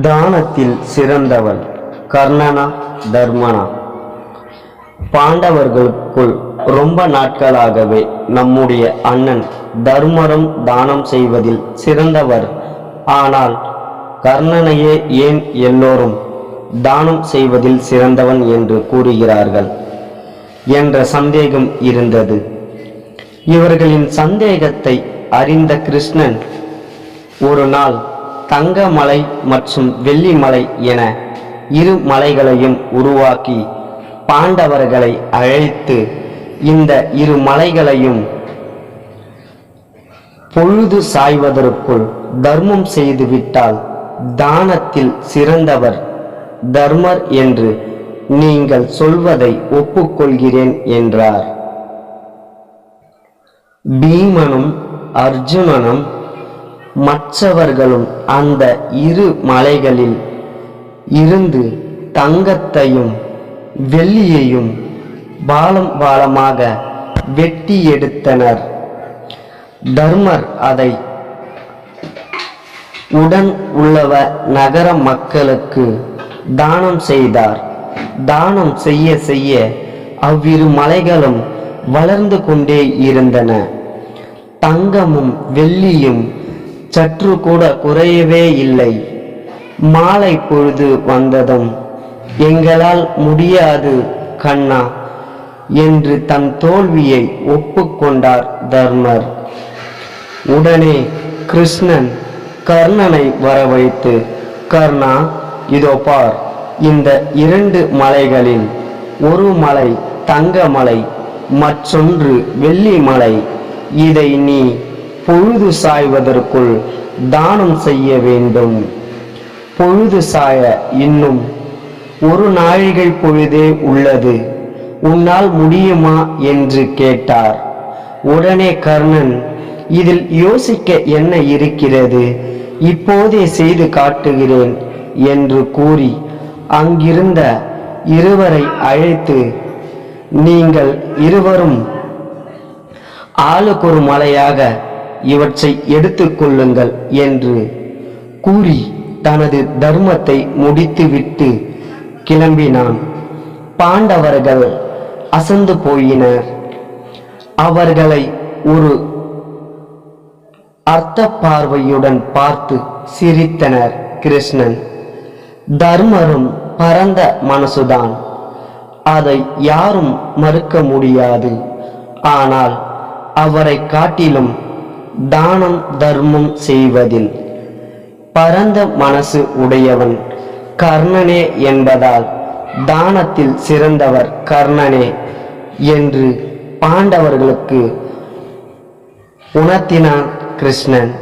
தானத்தில் சிறந்தவன் கர்ணனா தர்மனா? பாண்டவர்களுக்குள் ரொம்ப நாட்களாகவே நம்முடைய அண்ணன் தர்மரும் தானம் செய்வதில் சிறந்தவர். ஆனால் கர்ணனையே ஏன் எல்லோரும் தானம் செய்வதில் சிறந்தவன் என்று கூறுகிறார்கள் என்ற சந்தேகம் இருந்தது. இவர்களின் சந்தேகத்தை அறிந்த கிருஷ்ணன் ஒரு நாள் தங்கமலை மற்றும் வெள்ளிமலை என இரு மலைகளையும் உருவாக்கி பாண்டவர்களை அழைத்து இந்த இரு மலைகளையும் பொழுது சாய்வதற்குள் தர்மம் செய்துவிட்டால் தானத்தில் சிறந்தவர் தர்மர் என்று நீங்கள் சொல்வதை ஒப்புக்கொள்கிறேன் என்றார். பீமனும் அர்ஜுனனும் மற்றவர்களும் அந்த இரு மலைகளில் இருந்து தங்கத்தையும் வெள்ளியையும் பாலம் பாலமாக வெட்டி எடுத்தனர். தர்மர் அதை உடன் உள்ளவ நகர மக்களுக்கு தானம் செய்தார். தானம் செய்ய செய்ய அவ்விரு மலைகளும் வளர்ந்து கொண்டே இருந்தன. தங்கமும் வெள்ளியும் சற்று கூட குறையவே இல்லை. மாலை பொழுது வந்ததும் எங்களால் முடியாது கண்ணா என்று தன் தோல்வியை ஒப்புக்கொண்டார் தர்மர். உடனே கிருஷ்ணன் கர்ணனை வரவைத்து கர்ணா இதோ பார் இந்த இரண்டு மலைகளில் ஒரு மலை தங்க மலை மற்றொன்று வெள்ளி மலை. இதை நீ பொழுது சாய்வதற்குள் தானம் செய்ய வேண்டும். பொழுது சாய இன்னும் ஒரு நாழிகை பொழுதே உள்ளது. உன்னால் முடியுமா என்று கேட்டார். உடனே கர்ணன் இதில் யோசிக்க என்ன இருக்கிறது? இப்போதே செய்து காட்டுகிறேன் என்று கூறி அங்கிருந்த இருவரை அழைத்து நீங்கள் இருவரும் ஆளுக்கொரு மலையாக இவற்றை எடுத்துக்கொள்ளுங்கள் என்று கூறி தனது தர்மத்தை முடித்துவிட்டு கிளம்பினான். பாண்டவர்கள் அசந்து போயினர். அவர்களை ஒரு அர்த்த பார்வையுடன் பார்த்து சிரித்தனர் கிருஷ்ணன். தர்மரும் பரந்த மனசுதான். அதை யாரும் மறுக்க முடியாது. ஆனால் அவரை காட்டிலும் தானம் தர்மம் செய்வதில். பரந்த மனசு உடையவன் கர்ணனே என்பதால் தானத்தில் சிறந்தவர் கர்ணனே என்று பாண்டவர்களுக்கு உணர்த்தினான் கிருஷ்ணன்.